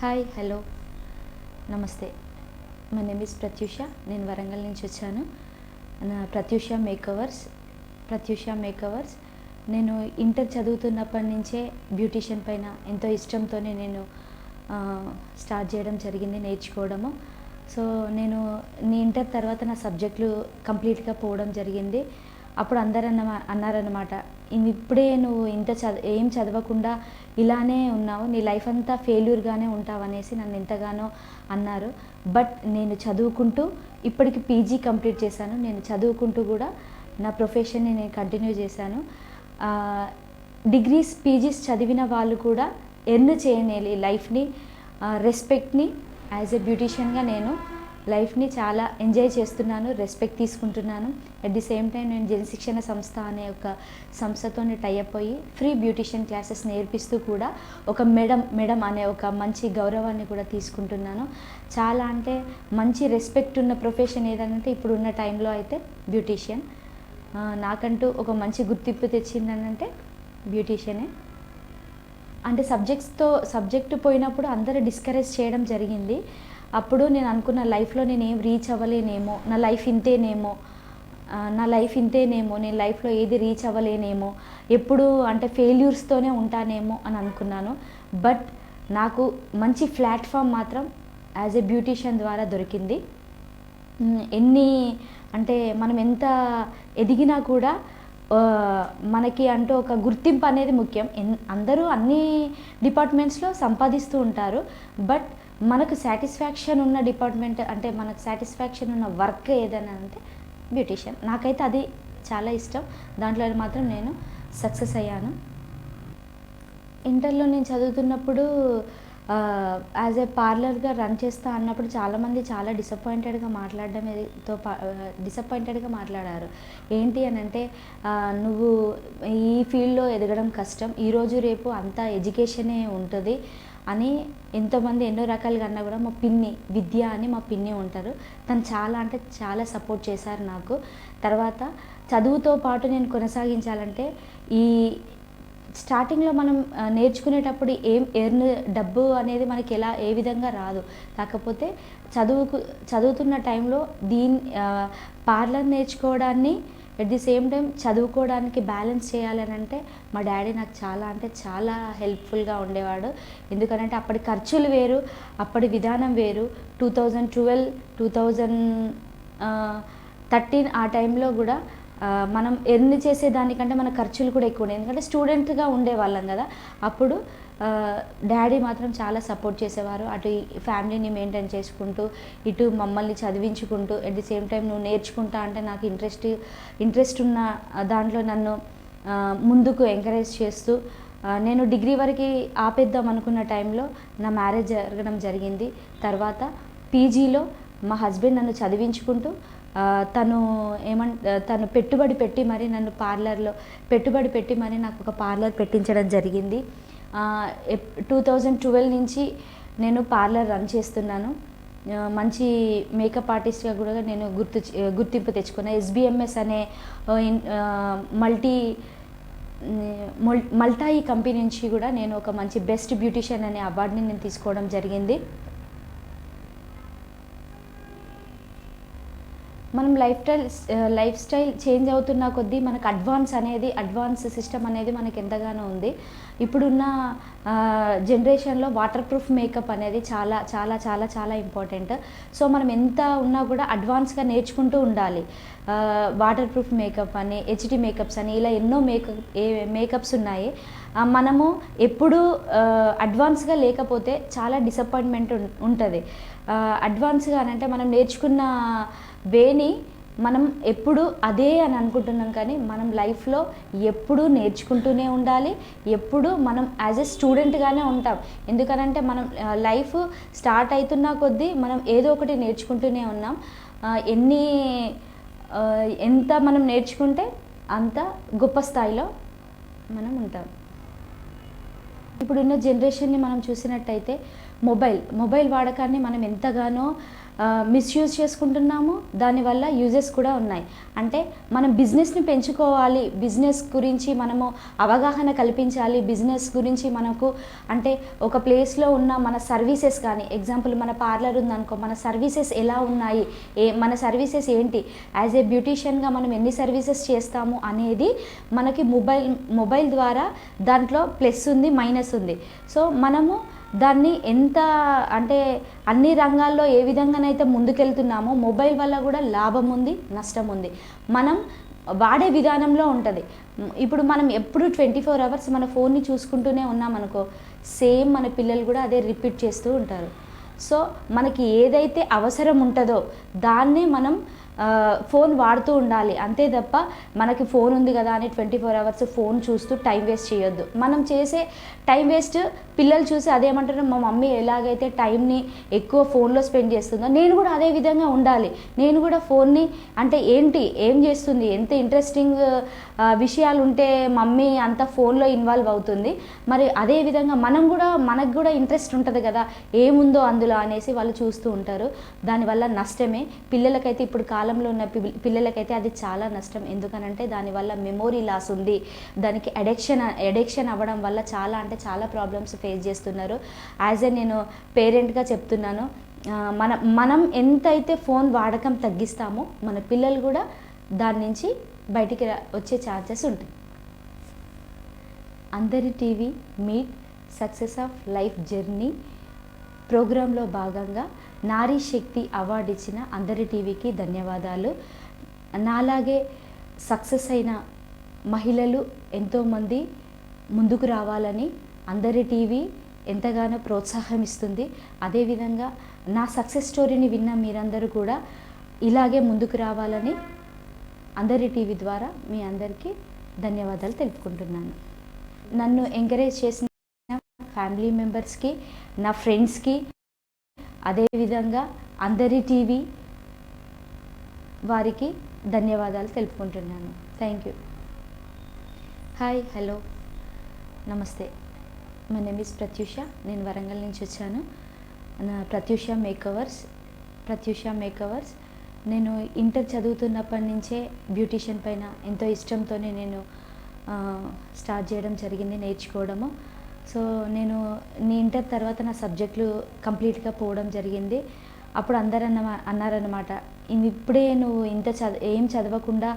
Hi hello నమస్తే మా name is Pratyusha నేను వరంగల్ నుంచి వచ్చాను. నా ప్రత్యూష మేకవర్స్ ప్రత్యూష మేకవర్స్ నేను ఇంటర్ చదువుతున్నప్పటి నుంచే బ్యూటీషియన్ పైన ఎంతో ఇష్టంతోనే నేను స్టార్ట్ చేయడం జరిగింది నేర్చుకోవడము. సో నేను నీ ఇంటర్ తర్వాత నా సబ్జెక్టులు కంప్లీట్గా పోవడం జరిగింది. అప్పుడు అందరు అన్న అన్నారన్నమాట ఇప్పుడే నువ్వు ఇంత చద ఏం చదవకుండా ఇలానే ఉన్నావు నీ లైఫ్ అంతా ఫెయిల్యూర్గానే ఉంటావు అనేసి నన్ను ఎంతగానో అన్నారు. బట్ నేను చదువుకుంటూ ఇప్పటికి పీజీ కంప్లీట్ చేశాను. నేను చదువుకుంటూ కూడా నా ప్రొఫెషన్ని నేను కంటిన్యూ చేశాను. డిగ్రీస్ పీజీస్ చదివిన వాళ్ళు కూడా ఎర్న్ చేయని లైఫ్ని రెస్పెక్ట్ని యాజ్ ఎ బ్యూటీషియన్గా నేను లైఫ్ని చాలా ఎంజాయ్ చేస్తున్నాను రెస్పెక్ట్ తీసుకుంటున్నాను. అట్ ది సేమ్ టైం నేను జనశిక్షణ సంస్థ అనే ఒక సంస్థతో టైఅప్ అయ్యి ఫ్రీ బ్యూటిషియన్ క్లాసెస్ నేర్పిస్తూ కూడా ఒక మేడం మేడం అనే ఒక మంచి గౌరవాన్ని కూడా తీసుకుంటున్నాను. చాలా అంటే మంచి రెస్పెక్ట్ ఉన్న ప్రొఫెషన్ ఏదంటే ఇప్పుడు ఉన్న టైంలో అయితే బ్యూటీషియన్ నాకంటూ ఒక మంచి గుర్తింపు తెచ్చిందనంటే బ్యూటీషియనే అంటే సబ్జెక్ట్స్తో సబ్జెక్టు పోయినప్పుడు అందరూ డిస్కరేజ్ చేయడం జరిగింది. అప్పుడు నేను అనుకున్న లైఫ్లో నేను ఏం రీచ్ అవ్వలేనేమో నా లైఫ్ ఇంతేనేమో నా లైఫ్ ఇంతేనేమో నేను లైఫ్లో ఏది రీచ్ అవ్వలేనేమో ఎప్పుడు అంటే ఫెయిల్యూర్స్తోనే ఉంటానేమో అని అనుకున్నాను. బట్ నాకు మంచి ప్లాట్ఫామ్ మాత్రం యాజ్ ఎ బ్యూటీషియన్ ద్వారా దొరికింది. ఎన్ని అంటే మనం ఎంత ఎదిగినా కూడా మనకి అంటూ ఒక గుర్తింపు అనేది ముఖ్యం. ఎన్ అందరూ అన్ని డిపార్ట్మెంట్స్లో సంపాదిస్తూ ఉంటారు. బట్ మనకు సాటిస్ఫాక్షన్ ఉన్న డిపార్ట్మెంట్ అంటే మనకు సాటిస్ఫాక్షన్ ఉన్న వర్క్ ఏదైనా అంటే బ్యూటీషియన్. నాకైతే అది చాలా ఇష్టం. దాంట్లో మాత్రం నేను సక్సెస్ అయ్యాను. ఇంటర్లో నేను చదువుతున్నప్పుడు యాజ్ ఏ పార్లర్గా రన్ చేస్తా అన్నప్పుడు చాలామంది చాలా డిసప్పాయింటెడ్గా మాట్లాడడంతో డిసప్పాయింటెడ్గా మాట్లాడారు. ఏంటి అని అంటే నువ్వు ఈ ఫీల్డ్లో ఎదగడం కష్టం ఈరోజు రేపు అంతా ఎడ్యుకేషనే ఉంటుంది అని ఎంతోమంది ఎన్నో రకాలుగా అన్నా కూడా మా పిన్ని విద్య అని మా పిన్ని ఉంటారు. తను చాలా అంటే చాలా సపోర్ట్ చేశారు నాకు. తర్వాత చదువుతో పాటు నేను కొనసాగించాలంటే ఈ స్టార్టింగ్లో మనం నేర్చుకునేటప్పుడు ఏం ఎర్న్ డబ్బు అనేది మనకి ఎలా ఏ విధంగా రాదు. కాకపోతే చదువుకు చదువుతున్న టైంలో దీని పార్లర్ నేర్చుకోవడాన్ని ఎట్ ది సేమ్ టైం చదువుకోవడానికి బ్యాలెన్స్ చేయాలని అంటే మా డాడీ నాకు చాలా అంటే చాలా హెల్ప్ఫుల్గా ఉండేవాడు. ఎందుకంటే అప్పటి ఖర్చులు వేరు అప్పటి విధానం వేరు. Two thousand twelve two thousand thirteen ఆ టైంలో కూడా మనం ఎర్న్ చేసే దానికంటే మన ఖర్చులు కూడా ఎక్కువ ఉన్నాయి. ఎందుకంటే స్టూడెంట్గా ఉండేవాళ్ళం కదా. అప్పుడు డాడీ మాత్రం చాలా సపోర్ట్ చేసేవారు. అటు ఈ ఫ్యామిలీని మెయింటైన్ చేసుకుంటూ ఇటు మమ్మల్ని చదివించుకుంటూ అట్ ది సేమ్ టైం నువ్వు నేర్చుకుంటా అంటే నాకు ఇంట్రెస్ట్ ఇంట్రెస్ట్ ఉన్న దాంట్లో నన్ను ముందుకు ఎంకరేజ్ చేస్తూ నేను డిగ్రీ వరకు ఆపేద్దాం అనుకున్న టైంలో నా మ్యారేజ్ జరగడం జరిగింది. తర్వాత పీజీలో మా హస్బెండ్ నన్ను చదివించుకుంటూ తను ఏమన్ తను పెట్టుబడి పెట్టి మరి నన్ను పార్లర్లో పెట్టుబడి పెట్టి మరి నాకు ఒక పార్లర్ పెట్టించడం జరిగింది. టూ థౌజండ్ ట్వెల్వ్ నుంచి నేను పార్లర్ రన్ చేస్తున్నాను. మంచి మేకప్ ఆర్టిస్ట్గా కూడా నేను గుర్తు గుర్తింపు తెచ్చుకున్నా. ఎస్బిఎంఎస్ అనే ఇన్- మల్టీ మల్టాయి కంపెనీ నుంచి కూడా నేను ఒక మంచి బెస్ట్ బ్యూటిషియన్ అనే అవార్డుని నేను తీసుకోవడం జరిగింది. మనం lifestyle lifestyle change అవుతున్న కొద్దీ మనకు అడ్వాన్స్ అనేది అడ్వాన్స్ సిస్టమ్ అనేది మనకి ఎంతగానో ఉంది. ఇప్పుడున్న జనరేషన్లో వాటర్ ప్రూఫ్ మేకప్ అనేది చాలా చాలా చాలా చాలా ఇంపార్టెంట్. సో మనం ఎంత ఉన్నా కూడా అడ్వాన్స్గా నేర్చుకుంటూ ఉండాలి. వాటర్ ప్రూఫ్ మేకప్ అని హెచ్డి మేకప్స్ అని ఇలా ఎన్నో మేకప్ ఏ మేకప్స్ ఉన్నాయి. మనము ఎప్పుడు అడ్వాన్స్గా లేకపోతే చాలా డిసప్పాయింట్మెంట్ ఉంటుంది. అడ్వాన్స్గా అని అంటే మనం నేర్చుకున్న వేని మనం ఎప్పుడు అదే అని అనుకుంటున్నాం కానీ మనం లైఫ్లో ఎప్పుడూ నేర్చుకుంటూనే ఉండాలి. ఎప్పుడు మనం యాజ్ ఎ స్టూడెంట్గానే ఉంటాం. ఎందుకనంటే మనం లైఫ్ స్టార్ట్ అవుతున్న కొద్దీ మనం ఏదో ఒకటి నేర్చుకుంటూనే ఉన్నాం. ఎన్ని ఎంత మనం నేర్చుకుంటే అంత గొప్ప స్థాయిలో మనం ఉంటాం. ఇప్పుడున్న జనరేషన్ని మనం చూసినట్టయితే మొబైల్ మొబైల్ వాడకాన్ని మనం ఎంతగానో మిస్యూజ్ చేసుకుంటున్నాము. దానివల్ల యూజెస్ కూడా ఉన్నాయి. అంటే మనం బిజినెస్ని పెంచుకోవాలి. బిజినెస్ గురించి మనము అవగాహన కల్పించాలి. బిజినెస్ గురించి మనకు అంటే ఒక ప్లేస్లో ఉన్న మన సర్వీసెస్ కానీ ఎగ్జాంపుల్ మన పార్లర్ ఉందనుకో మన సర్వీసెస్ ఎలా ఉన్నాయి? ఏ మన సర్వీసెస్ ఏంటి? యాజ్ ఏ బ్యూటీషియన్గా మనం ఎన్ని సర్వీసెస్ చేస్తాము అనేది మనకి మొబైల్ మొబైల్ ద్వారా దాంట్లో ప్లస్ ఉంది మైనస్ ఉంది. సో మనము దాన్ని ఎంత అంటే అన్ని రంగాల్లో ఏ విధంగానైతే ముందుకెళ్తున్నామో మొబైల్ వల్ల కూడా లాభం ఉంది నష్టం ఉంది. మనం వాడే విధానంలో ఉంటుంది. ఇప్పుడు మనం ఎప్పుడు ట్వంటీ ఫోర్ అవర్స్ మన ఫోన్ని చూసుకుంటూనే ఉన్నామనుకో సేమ్ మన పిల్లలు కూడా అదే రిపీట్ చేస్తూ ఉంటారు. సో మనకి ఏదైతే అవసరం ఉంటుందో దాన్నే మనం ఫోన్ వాడుతూ ఉండాలి. అంతే తప్ప మనకి ఫోన్ ఉంది కదా అని ట్వంటీ ఫోర్ అవర్స్ ఫోన్ చూస్తూ టైం వేస్ట్ చేయొద్దు. మనం చేసే టైం వేస్ట్ పిల్లలు చూసి అదేమంటారు మా మమ్మీ ఎలాగైతే టైంని ఎక్కువ ఫోన్లో స్పెండ్ చేస్తుందో నేను కూడా అదే విధంగా ఉండాలి. నేను కూడా ఫోన్ని అంటే ఏంటి ఏం చేస్తుంది? ఎంత ఇంట్రెస్టింగ్ విషయాలు ఉంటే మమ్మీ అంత ఫోన్లో ఇన్వాల్వ్ అవుతుంది. మరి అదే విధంగా మనం కూడా మనకు కూడా ఇంట్రెస్ట్ ఉంటుంది కదా ఏముందో అందులో అనేసి వాళ్ళు చూస్తూ ఉంటారు. దానివల్ల నష్టమే. పిల్లలకైతే ఇప్పుడు కాలంలో ఉన్న పి- పిల్లలకైతే అది చాలా నష్టం. ఎందుకనంటే దానివల్ల మెమోరీ లాస్ ఉంది. దానికి అడిక్షన్ అడిక్షన్ అవ్వడం వల్ల చాలా అంటే చాలా ప్రాబ్లమ్స్ ఫేస్ చేస్తున్నారు. యాజ్ ఎ నేను పేరెంట్గా చెప్తున్నాను మన మనం ఎంతైతే ఫోన్ వాడకం తగ్గిస్తామో మన పిల్లలు కూడా దాని నుంచి బయటికి వచ్చే ఛాన్సెస్ ఉంటాయి. అందరి TV meet success of life journey ప్రోగ్రాంలో భాగంగా నారీ శక్తి అవార్డు ఇచ్చిన అందరి టీవీకి ధన్యవాదాలు. నాలాగే సక్సెస్ అయిన మహిళలు ఎంతోమంది ముందుకు రావాలని అందరి టీవీ ఎంతగానో ప్రోత్సాహం ఇస్తుంది అదేవిధంగా నా సక్సెస్ స్టోరీని విన్న మీరందరూ కూడా ఇలాగే ముందుకు రావాలని అందరి టీవీ ద్వారా మీ అందరికీ ధన్యవాదాలు తెలుపుకుంటున్నాను. నన్ను ఎంకరేజ్ చేసిన ఫ్యామిలీ మెంబర్స్కి నా ఫ్రెండ్స్కి అదేవిధంగా అందరి టీవీ వారికి ధన్యవాదాలు తెలుపుకుంటున్నాను. Thank you. Hi hello. నమస్తే. మై నేమ్ ఇస్ ప్రత్యూష నేను వరంగల్ నుంచి వచ్చాను. నా ప్రత్యూష మేకవర్స్ ప్రత్యూష మేకవర్స్. నేను ఇంటర్ చదువుతున్నప్పటి నుంచే బ్యూటీషియన్ పైన ఎంతో ఇష్టంతోనే నేను స్టార్ట్ చేయడం జరిగింది నేర్చుకోవడము. సో నేను నీ ఇంటర్ తర్వాత నా సబ్జెక్టులు కంప్లీట్గా పోవడం జరిగింది. అప్పుడు అందరు అన్న అన్నారనమాట ఇప్పుడే నువ్వు ఇంత చద ఏం చదవకుండా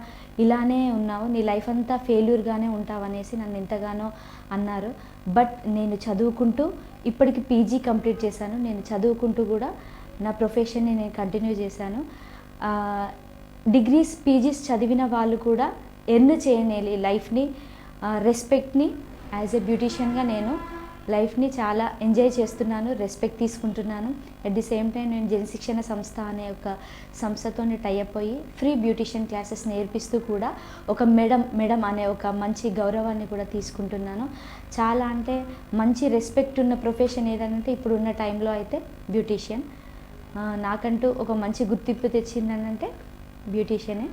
ఇలానే ఉన్నావు. నీ లైఫ్ అంతా ఫెయిల్యూర్గానే ఉంటావు అనేసి నన్ను ఎంతగానో అన్నారు. బట్ నేను చదువుకుంటూ ఇప్పటికి పీజీ కంప్లీట్ చేశాను. నేను చదువుకుంటూ కూడా నా ప్రొఫెషన్ని నేను కంటిన్యూ చేశాను. డిగ్రీస్ పీజీస్ చదివిన వాళ్ళు కూడా ఎర్న్ చేయనేలి లైఫ్ని రెస్పెక్ట్ని యాజ్ ఎ బ్యూటీషియన్గా నేను లైఫ్ని చాలా ఎంజాయ్ చేస్తున్నాను రెస్పెక్ట్ తీసుకుంటున్నాను. అట్ ది సేమ్ టైం నేను జనశిక్షణ సంస్థ అనే ఒక సంస్థతో టైఅప్ అయ్యి ఫ్రీ బ్యూటిషియన్ క్లాసెస్ నేర్పిస్తూ కూడా ఒక మేడం మేడం అనే ఒక మంచి గౌరవాన్ని కూడా తీసుకుంటున్నాను. చాలా అంటే మంచి రెస్పెక్ట్ ఉన్న ప్రొఫెషన్ ఏదంటే ఇప్పుడు ఉన్న టైంలో అయితే బ్యూటీషియన్ నాకంటూ ఒక మంచి గుర్తింపు తెచ్చిందనంటే బ్యూటీషియనే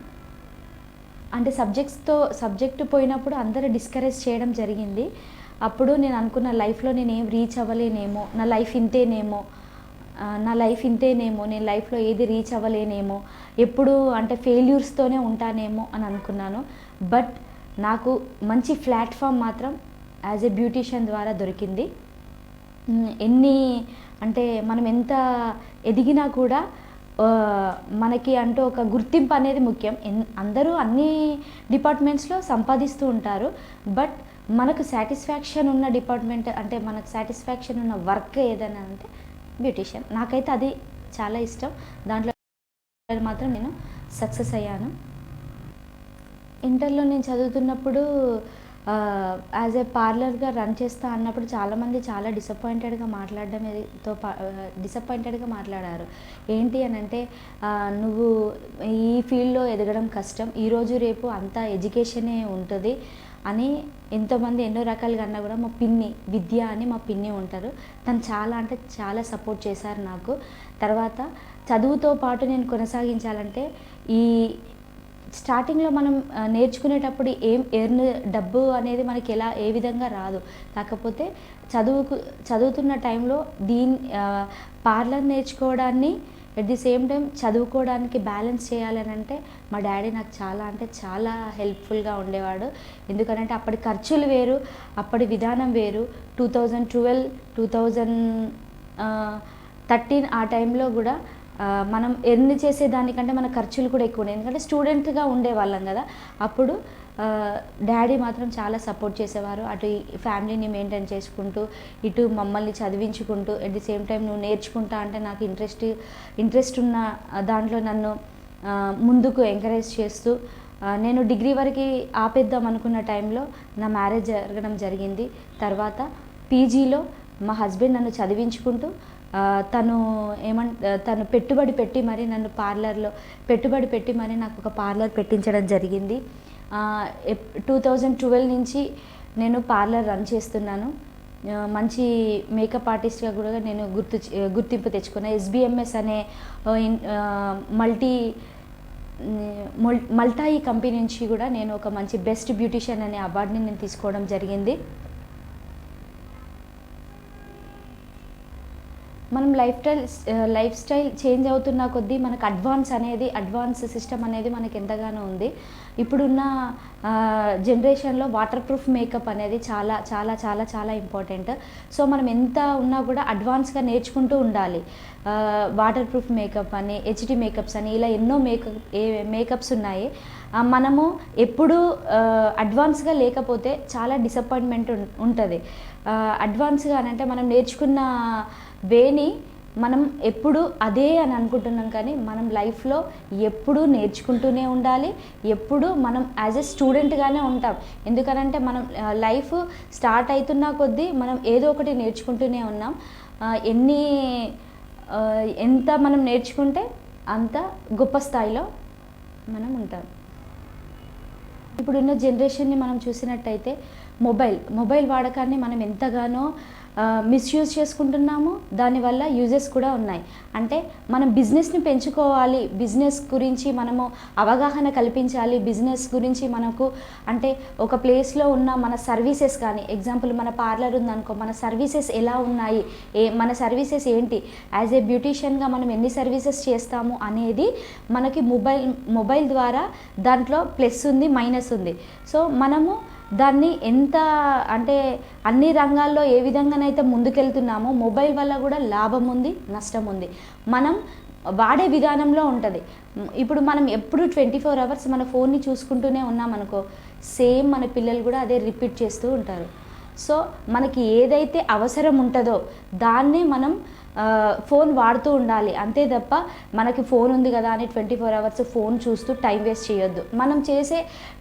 అంటే సబ్జెక్ట్స్తో సబ్జెక్టు పోయినప్పుడు అందరూ డిస్కరేజ్ చేయడం జరిగింది. అప్పుడు నేను అనుకున్న లైఫ్లో నేను ఏం రీచ్ అవ్వలేనేమో నా లైఫ్ ఇంతేనేమో నా లైఫ్ ఇంతేనేమో నేను లైఫ్లో ఏది రీచ్ అవ్వలేనేమో ఎప్పుడు అంటే ఫెయిల్యూర్స్తోనే ఉంటానేమో అని అనుకున్నాను. బట్ నాకు మంచి ప్లాట్ఫామ్ మాత్రం యాజ్ ఎ బ్యూటీషియన్ ద్వారా దొరికింది. ఎన్ని అంటే మనం ఎంత ఎదిగినా కూడా మనకి అంటూ ఒక గుర్తింపు అనేది ముఖ్యం. ఎన్- అందరూ అన్ని డిపార్ట్మెంట్స్లో సంపాదిస్తూ ఉంటారు. బట్ మనకు సాటిస్ఫాక్షన్ ఉన్న డిపార్ట్మెంట్ అంటే మనకు సాటిస్ఫాక్షన్ ఉన్న వర్క్ ఏదైనా అంటే బ్యూటీషియన్ నాకైతే అది చాలా ఇష్టం. దాంట్లో మాత్రం నేను సక్సెస్ అయ్యాను. ఇంటర్లో నేను చదువుతున్నప్పుడు యాజ్ ఏ పార్లర్గా రన్ చేస్తా అన్నప్పుడు చాలామంది చాలా డిసప్పాయింటెడ్గా మాట్లాడడంతో డిసప్పాయింటెడ్గా మాట్లాడారు. ఏంటి అని అంటే నువ్వు ఈ ఫీల్డ్లో ఎదగడం కష్టం. ఈరోజు రేపు అంతా ఎడ్యుకేషనే ఉంటుంది. అని ఎంతోమంది ఎన్నో రకాలుగా అన్నా కూడా మా పిన్ని విద్య అని మా పిన్ని ఉంటారు. తను చాలా అంటే చాలా సపోర్ట్ చేశారు నాకు. తర్వాత చదువుతో పాటు నేను కొనసాగించాలంటే ఈ స్టార్టింగ్లో మనం నేర్చుకునేటప్పుడు ఏం ఎర్న్ డబ్బు అనేది మనకి ఎలా ఏ విధంగా రాదు. కాకపోతే చదువుకు చదువుతున్న టైంలో దీని పార్లర్ నేర్చుకోవడాన్ని ఎట్ ది సేమ్ టైం చదువుకోవడానికి బ్యాలెన్స్ చేయాలని అంటే మా డాడీ నాకు చాలా అంటే చాలా హెల్ప్ఫుల్గా ఉండేవాడు. ఎందుకంటే అప్పటి ఖర్చులు వేరు అప్పటి విధానం వేరు. Two thousand twelve two thousand thirteen ఆ టైంలో కూడా మనం ఎన్ని చేసేదానికంటే మన ఖర్చులు కూడా ఎక్కువ ఉన్నాయి. ఎందుకంటే స్టూడెంట్గా ఉండేవాళ్ళం కదా. అప్పుడు డాడీ మాత్రం చాలా సపోర్ట్ చేసేవారు. అటు ఈ ఫ్యామిలీని మెయింటైన్ చేసుకుంటూ ఇటు మమ్మల్ని చదివించుకుంటూ అట్ ది సేమ్ టైం నువ్వు నేర్చుకుంటా అంటే నాకు ఇంట్రెస్ట్ ఇంట్రెస్ట్ ఉన్న దాంట్లో నన్ను ముందుకు ఎంకరేజ్ చేస్తూ నేను డిగ్రీ వరకు ఆపేద్దాం అనుకున్న టైంలో నా మ్యారేజ్ జరగడం జరిగింది. తర్వాత పీజీలో మా హస్బెండ్ నన్ను చదివించుకుంటూ తను ఏమన్ తను పెట్టుబడి పెట్టి మరి నన్ను పార్లర్లో పెట్టుబడి పెట్టి మరి నాకు ఒక పార్లర్ పెట్టించడం జరిగింది. టూ థౌజండ్ ట్వెల్వ్ నుంచి నేను పార్లర్ రన్ చేస్తున్నాను. మంచి మేకప్ ఆర్టిస్ట్గా కూడా నేను గుర్తు గుర్తింపు తెచ్చుకున్నాను ఎస్బిఎంఎస్ అనే మల్టీ మల్టాయి కంపెనీ నుంచి కూడా నేను ఒక మంచి బెస్ట్ బ్యూటిషియన్ అనే అవార్డుని నేను తీసుకోవడం జరిగింది. మనం lifestyle lifestyle change అవుతున్న కొద్దీ మనకు అడ్వాన్స్ అనేది అడ్వాన్స్ సిస్టమ్ అనేది మనకి ఎంతగానో ఉంది. ఇప్పుడున్న జనరేషన్లో వాటర్ ప్రూఫ్ మేకప్ అనేది చాలా చాలా చాలా చాలా ఇంపార్టెంట్ సో మనం ఎంత ఉన్నా కూడా అడ్వాన్స్గా నేర్చుకుంటూ ఉండాలి. వాటర్ ప్రూఫ్ మేకప్ అని హెచ్డి మేకప్స్ అని ఇలా ఎన్నో మేకప్ ఏ మేకప్స్ ఉన్నాయి. Uh, మనము ఎప్పుడూ uh, అడ్వాన్స్గా లేకపోతే చాలా డిసప్పాయింట్మెంట్ ఉంటుంది. అడ్వాన్స్గా అని అంటే మనం నేర్చుకున్న వేని మనం ఎప్పుడు అదే అని అనుకుంటున్నాం కానీ మనం లైఫ్లో ఎప్పుడూ నేర్చుకుంటూనే ఉండాలి. ఎప్పుడు మనం యాజ్ ఎ స్టూడెంట్గానే ఉంటాం. ఎందుకనంటే మనం లైఫ్ స్టార్ట్ అవుతున్న కొద్దీ మనం ఏదో ఒకటి నేర్చుకుంటూనే ఉన్నాం. ఎన్ని ఎంత మనం నేర్చుకుంటే అంత గొప్ప స్థాయిలో మనం ఉంటాం. ఇప్పుడున్న జనరేషన్ని మనం చూసినట్టయితే మొబైల్ మొబైల్ వాడకాన్ని మనం ఎంతగానో మిస్యూజ్ చేసుకుంటున్నాము దానివల్ల యూజెస్ కూడా ఉన్నాయి. అంటే మనం బిజినెస్ని పెంచుకోవాలి బిజినెస్ గురించి మనము అవగాహన కల్పించాలి బిజినెస్ గురించి మనకు అంటే ఒక ప్లేస్లో ఉన్న మన సర్వీసెస్ కానీ ఎగ్జాంపుల్ మన పార్లర్ ఉందనుకో మన సర్వీసెస్ ఎలా ఉన్నాయి ఏ మన సర్వీసెస్ ఏంటి యాజ్ ఏ బ్యూటీషియన్గా మనం ఎన్ని సర్వీసెస్ చేస్తాము అనేది మనకి మొబైల్ మొబైల్ ద్వారా దాంట్లో ప్లస్ ఉంది మైనస్ ఉంది. సో మనము దాన్ని ఎంత అంటే అన్ని రంగాల్లో ఏ విధంగానైతే ముందుకెళ్తున్నామో మొబైల్ వల్ల కూడా లాభం ఉంది నష్టం ఉంది. మనం వాడే విధానంలో ఉంటుంది. ఇప్పుడు మనం ఎప్పుడు ట్వంటీ ఫోర్ అవర్స్ మన ఫోన్ని చూసుకుంటూనే ఉన్నామనుకో సేమ్ మన పిల్లలు కూడా అదే రిపీట్ చేస్తూ ఉంటారు. సో మనకి ఏదైతే అవసరం ఉంటుందో దాన్నే మనం ఫోన్ వాడుతూ ఉండాలి. అంతే తప్ప మనకి ఫోన్ ఉంది కదా అని ట్వంటీ ఫోర్ అవర్స్ ఫోన్ చూస్తూ టైం వేస్ట్ చేయొద్దు. మనం చేసే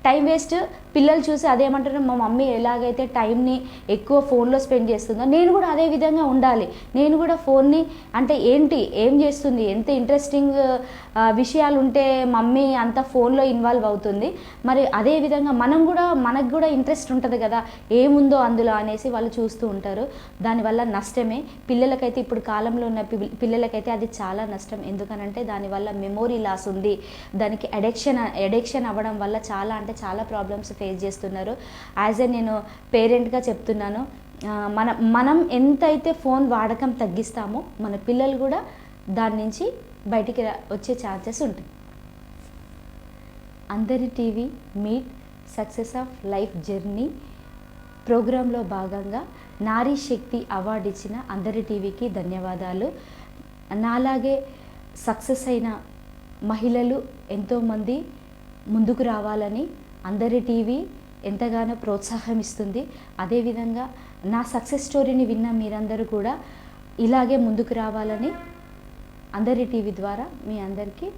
టైం వేస్ట్ పిల్లలు చూసి అదేమంటారు మా మమ్మీ ఎలాగైతే టైంని ఎక్కువ ఫోన్లో స్పెండ్ చేస్తుందో నేను కూడా అదే విధంగా ఉండాలి. నేను కూడా ఫోన్ని అంటే ఏంటి ఏం చేస్తుంది ఎంత ఇంట్రెస్టింగ్ విషయాలు ఉంటే మమ్మీ అంత ఫోన్లో ఇన్వాల్వ్ అవుతుంది. మరి అదే విధంగా మనం కూడా మనకు కూడా ఇంట్రెస్ట్ ఉంటుంది కదా ఏముందో అందులో అనేసి వాళ్ళు చూస్తూ ఉంటారు. దానివల్ల నష్టమే. పిల్లలకైతే ఇప్పుడు కాలంలో ఉన్న పిల్లలకైతే అది చాలా నష్టం. ఎందుకనంటే దానివల్ల మెమోరీ లాస్ ఉంది. దానికి అడిక్షన్ అడిక్షన్ అవ్వడం వల్ల చాలా అంటే చాలా ప్రాబ్లమ్స్ ఫేస్ చేస్తున్నారు. యాజ్ ఎ నేను పేరెంట్గా చెప్తున్నాను మన మనం ఎంతైతే ఫోన్ వాడకం తగ్గిస్తామో మన పిల్లలు కూడా దాని నుంచి బయటికి రా- వచ్చే ఛాన్సెస్ ఉంటాయి. అందరి TV meet success of life journey ప్రోగ్రాంలో భాగంగా నారీ శక్తి అవార్డు ఇచ్చిన అందరి టీవీకి ధన్యవాదాలు. నాలాగే సక్సెస్ అయిన మహిళలు ఎంతోమంది ముందుకు రావాలని అందరి టీవీ ఎంతగానో ప్రోత్సాహం ఇస్తుంది అదేవిధంగా నా సక్సెస్ స్టోరీని విన్న మీరందరూ కూడా ఇలాగే ముందుకు రావాలని అందరి టీవీ ద్వారా మీ అందరికీ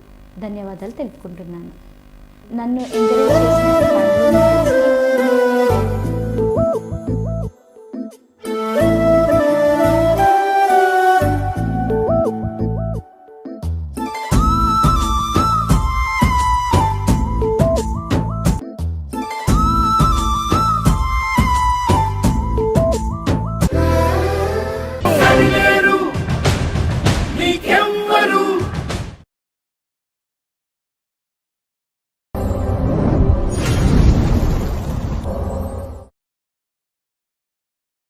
ధన్యవాదాలు తెలుపుకుంటున్నాను. నన్ను ఎంకరేజ్ చేసిన